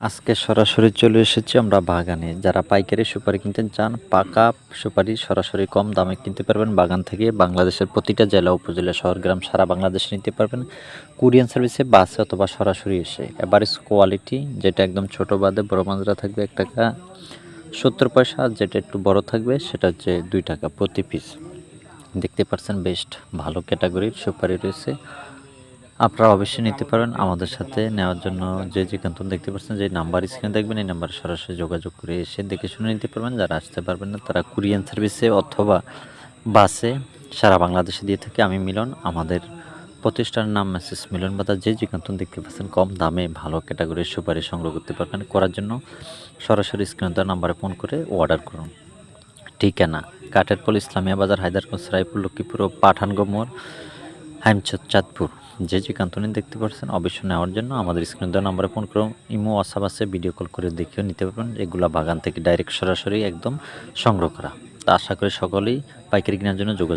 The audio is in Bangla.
আজকে সরাসরি চলে এসেছি আমরা বাগানে। যারা পাইকারি সুপারি কিনতে চান, পাকা সুপারি সরাসরি কম দামে কিনতে পারবেন। বাগান থেকে বাংলাদেশের প্রতিটা জেলা, উপজেলা, শহর, গ্রাম সারা বাংলাদেশে নিতে পারবেন। কুরিয়ান সার্ভিসে বাসে অথবা সরাসরি এসে। এভারেজ কোয়ালিটি, যেটা একদম ছোট বাদে বড় মাত্রা থাকবে এক টাকা সত্তর পয়সা, যেটা একটু বড় থাকবে, সেটা হচ্ছে দুই টাকা প্রতি পিস দেখতে পাচ্ছেন বেস্ট ভালো ক্যাটাগরির সুপারি রয়েছে। আপনারা অবশ্যই নিতে পারেন। আমাদের সাথে নেওয়ার জন্য যে যে কান্তন দেখতে পাচ্ছেন, যে নাম্বার স্ক্রিনে দেখবেন, এই নাম্বারে সরাসরি যোগাযোগ করে এসে দেখে শুনে নিতে পারবেন। যারা আসতে পারবেন না, তারা কুরিয়ান সার্ভিসে অথবা বাসে সারা বাংলাদেশে দিয়ে থাকে আমি মিলন। আমাদের প্রতিষ্ঠানের নাম মেসেজ মিলন বা বাজার। যে যে কান্তন দেখতে পাচ্ছেন, কম দামে ভালো ক্যাটাগরির সুপারি সংগ্রহ করতে পারবেন। করার জন্য সরাসরি স্ক্রিনে তার নাম্বারে ফোন করে অর্ডার করুন। ঠিকানা, কাঠেরপল ইসলামিয়া বাজার, হায়দারগঞ্জ, রায়পুর, লক্ষ্মীপুর ও পাঠানগমর হাইমচদ চাঁদপুর। যে যে কান্তনি দেখতে পাচ্ছেন অবশ্যই নেওয়ার জন্য আমাদের স্ক্রিন দেওয়া নাম্বারে ফোন করুন, ইমো হোয়াটসঅ্যাপ আছে ভিডিও কল করে দেখেও নিতে পারবেন। এগুলা বাগান থেকে ডাইরেক্ট সরাসরি একদম সংগ্রহ করা। তা আশা করি সকলেই পাইকারি কেনার জন্য যোগাযোগ